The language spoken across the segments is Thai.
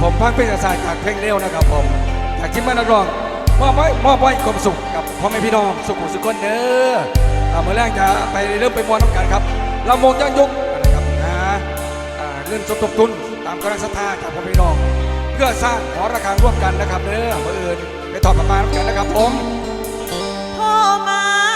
ผมพังเพลงศาสตร์จากเพลงเร็วนะครับผมจากที่มานร้องมอบไว้มอบไว้ความสุขกับพ่อแม่พี่น้องสุขสุขคนเด้อเมื่อแรกจะไปเริ่มไปมวนน้ำกันครับเราำวงย่างยุกนะครับนะเงินสมทบทุนตามกำลังศรัทธาจากพ่อแม่พี่น้อง เพื่อสร้างหอระฆังร่วมกันนะครับเด้อเมื่ออื่นไปถอดประมาณกันนะครับผมพ่อมา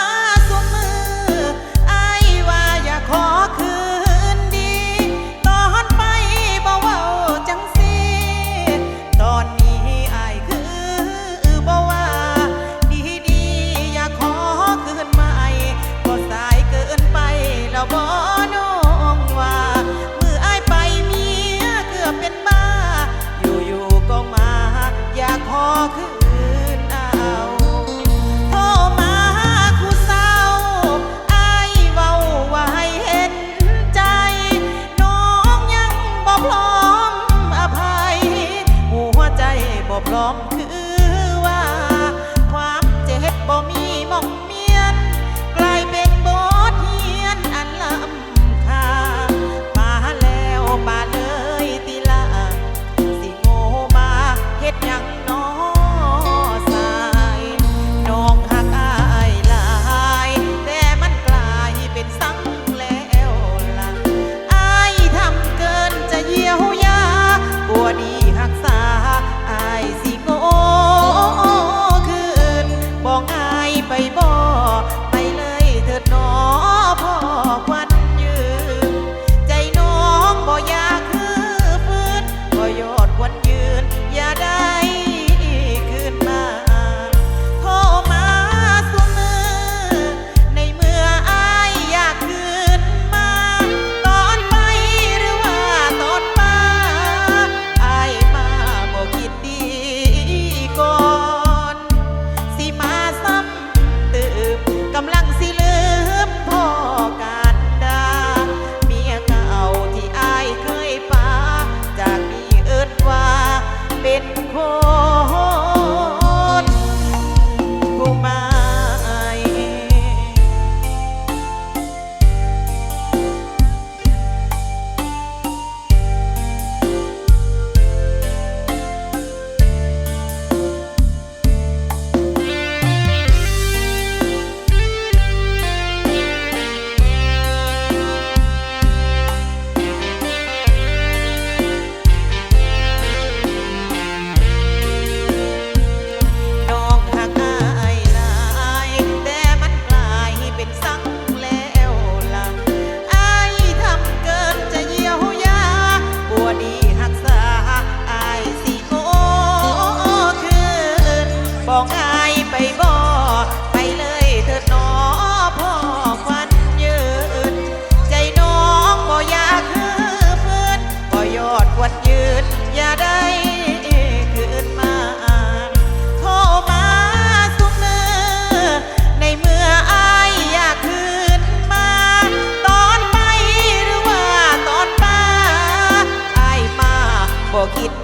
it.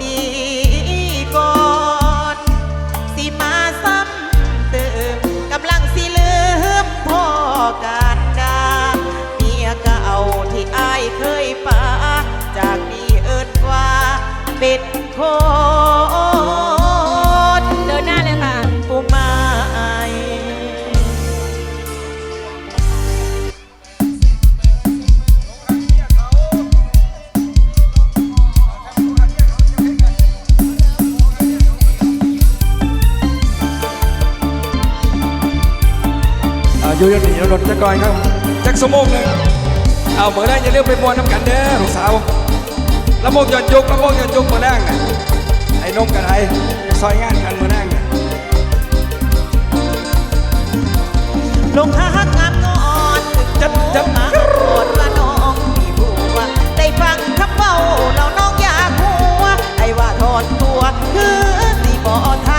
นี่รถจักรยนครับจักสมงหนึ่งเอาเมื่อแรกอย่าเลือกไปมวนน้ำกันเด้อลูกสาวลำโพงย้อนยุกลำโพงย้อนยุกเมื่อแรกนะไอ้นมกับไอ้ซอยงานกันเมื่อแรกนะลงหักงามงอนจับจับมาโกดธว่าน้องมีบัวได้ฟังคำเบาเราน้องอยากหัวไอ้ว่าถอนตัวคือสีบ่อท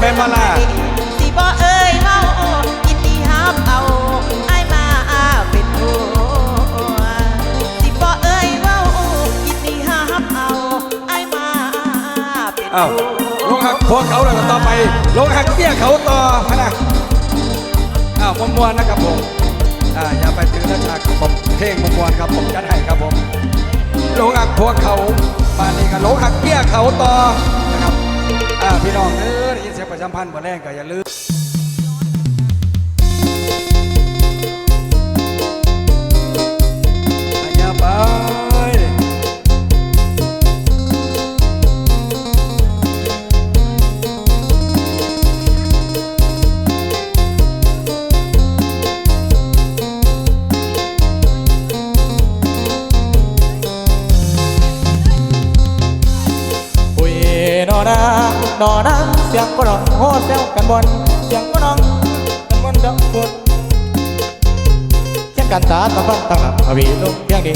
เป็นมาล่ะสิบ่เอ้ยเมายินดีฮับเอาไอ้ายมาเป็นผัวสิบ่เอ้ยเมายินดีฮับเอาไอ้ายมาเป็นอ้าวผัวลงหักพวกเขาเลยต่อไปลงหักเบี้ยเขาต่อพะนะอ้าวมวนๆนะครับผมอ่าอย่าไปถือนะฉากผมเพลงมวนๆครับผมจัดให้ครับผมลงหักพวกเขามานี่กันลงหักเบี้ยเขาต่อนะครับ อ่าพี่น้องเออได้ยินเสียงประชาสัมพันธ์บ่แรงก็อย่าลืมอย่าไป นอนางนอนางเสียงก็ร้องโหเซลกันบนเสียงก็ร้องกันบนดังบนเขียนกันตาตะพันตั้งหลับอวีลุกเพียงดี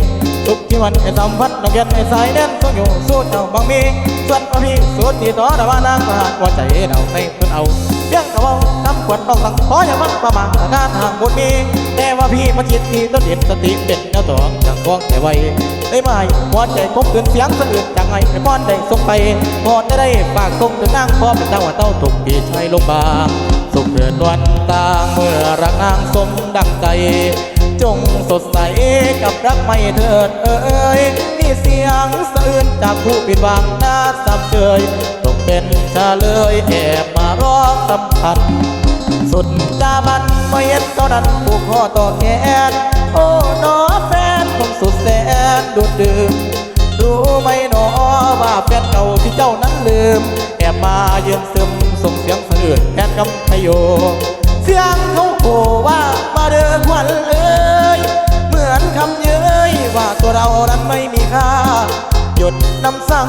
ทุกที่วันไอ้สัมพันธ์นักเรียนไอ้สายแน่นต้องอยู่สู้เจ้าบางมีส่วนพระพี่สู้ตีต่อระวานางประหารว่าใจเราในเพิ่นเอาเพียงกระเว้าน้ำขวดต้องสั่งขออย่ามันประมาทงานห่างบนมีแต่ว่าพี่มาคิดที่ต้นเด็ดสติเป็นแนวตองจากกองแต่ไว้ ได้ไหมหัวใจคบเกินเสียงสะอื้นจากไงไอ้ป้อนได้ส่งไปพอได้ได้ฝากส่งถึงนางพ่อเป็นดาวว่าเต้าถูกปีชัยลงบางสุขเดือนวันต่างเมื่อรักนางสมดังใจ จงสดใสกับรักไม่เถิดเอ้ยนี่เสียงสะอื้นจากผู้ปิดหวังน่าสับเฉยต้องเป็นชาเลยแอบมาร้องสำคัญสุดจาบันไม่เห็นเท่านั้นผูกคอต่อแขนโอ้น ดื่มรู้ไหมหนอว่าแฟนเก่าที่เจ้านั้นลืม แอบมาเยือนซึมส่งเสียงสะอื้นแทนกำพโย เสียงเขาโหว่ามาเดินวันเอ้ยเหมือนคำเย้ยว่าตัวเรานั้นไม่มีค่า หยุดน้ำสัง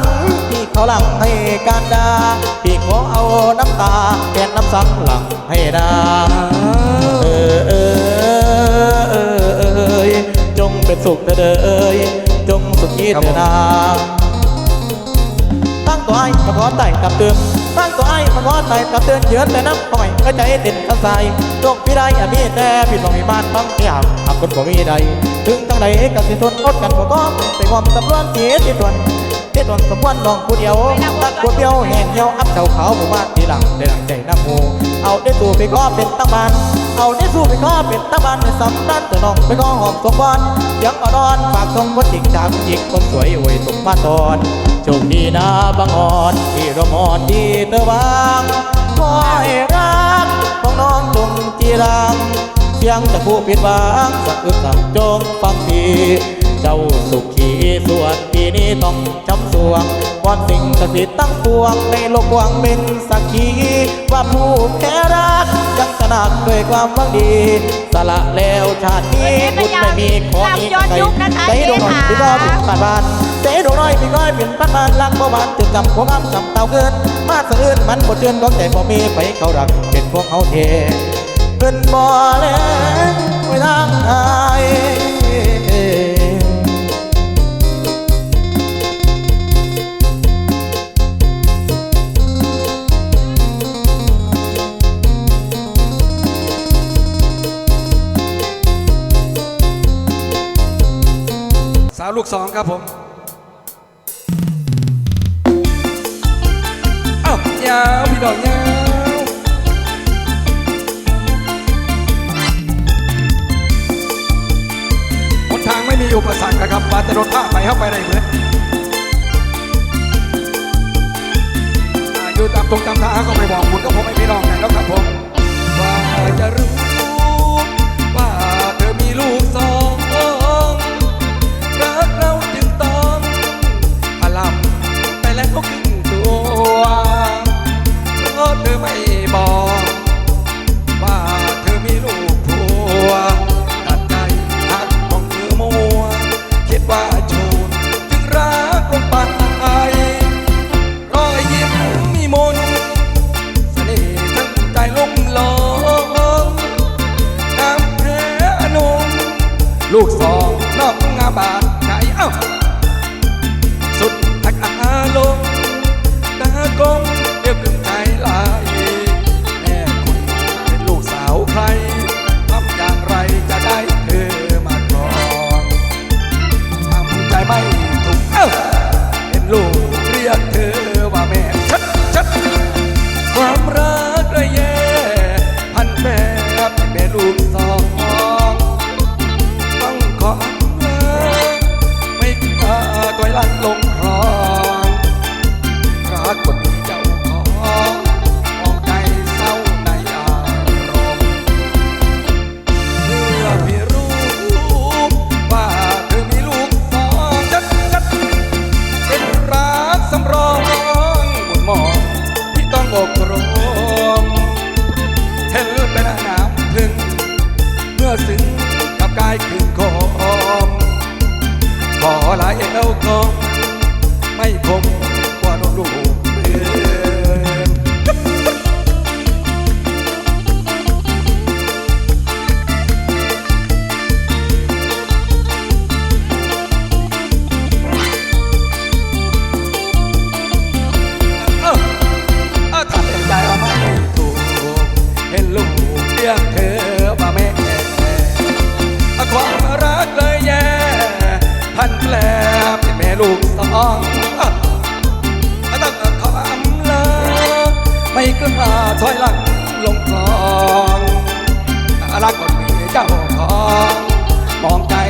ที่เขาหลังให้การดาพี่ขอเอาน้ำตาแทนน้ำสังหลังให้ดาเออเออเออเอยจงเป็นสุขเถิดเอย จงสุขีเถิดนาตั้งตัวไอ้มาขอไต่กับเตือนตั้งตัวไอ้มาขอไต่กับเตือนเยือนแต่น้ำปล่อยก็ใจติดกันใส่โลกพี่ได้อามีแต่พี่ต้องมีบ้านบ้างที่หักหับคนบ่มีใด ถึงตั้งใดก็สิทนอดกันบ่ก็เป็นความสำรวนที่ที่ทวน เที่ทวนสมวรน้องผู้เดียวตักวดเดียวแห้งเหี่ยวอัพเจ้าขาวหมู่บ้านทีหลังได้ดังใจน้ำหูเอาได้สู่ไปก็เป็นตั้งบ้านเอาได้สู่ไปก็เป็นตั้งบ้านในสำนันแต่น้องไปก็หอมสมบัติยังอ่อนฝากทรงคนจริงจากหญิงคนสวยอวยสมมาตอนโชคดีนะบางอ่อนที่รมอนที่เธอวางขอให้รักของน้องจงจีรังเสียงจากผู้ผิดหวังสักอึกสักจงฟังที เจ้าสุขีสวนปีนี้ต้องจำสวงก่อนสิ่งศักดิ์สิทธิ์ตั้งปวงในโลกกว้างเป็นสักขีว่าผู้แพ้รักยังตระหนักด้วยความหวังดี สละแล้วชาตินี้บุญไม่มีขอนี้ใครใจดวงน่อยที่รอถึงบ้านบ้านเจ๊ดวงน้อยพี่ก้อยเป็นปันานลังบ่บานจึงจำพวกอ้ำจำเต่าเกิน มาสะอื้นมันบ่เตือนดวงใจบ่มีไปเขารักเป็นพวกเขาเทขึ้นบ่แลงไว้ทางอาย ลูกสองครับผมเอ้ายาวพี่ดอกยาวหนทางไม่มีอุปสรรคนะครับปาแตรถผ้าไปเข้าไปได้เหมือนอ่าอยู่ตามตรงตามทางก็ไม่บอกคุณก็ผมไม่พี่น้องกันแล้วครับผมว่าจะรู้ ตัว ลูกสองอ่ตั้งแต่ความเลิกไม่กล้าถอยหลังลงคลองรักคนมีเจ้าของมองตา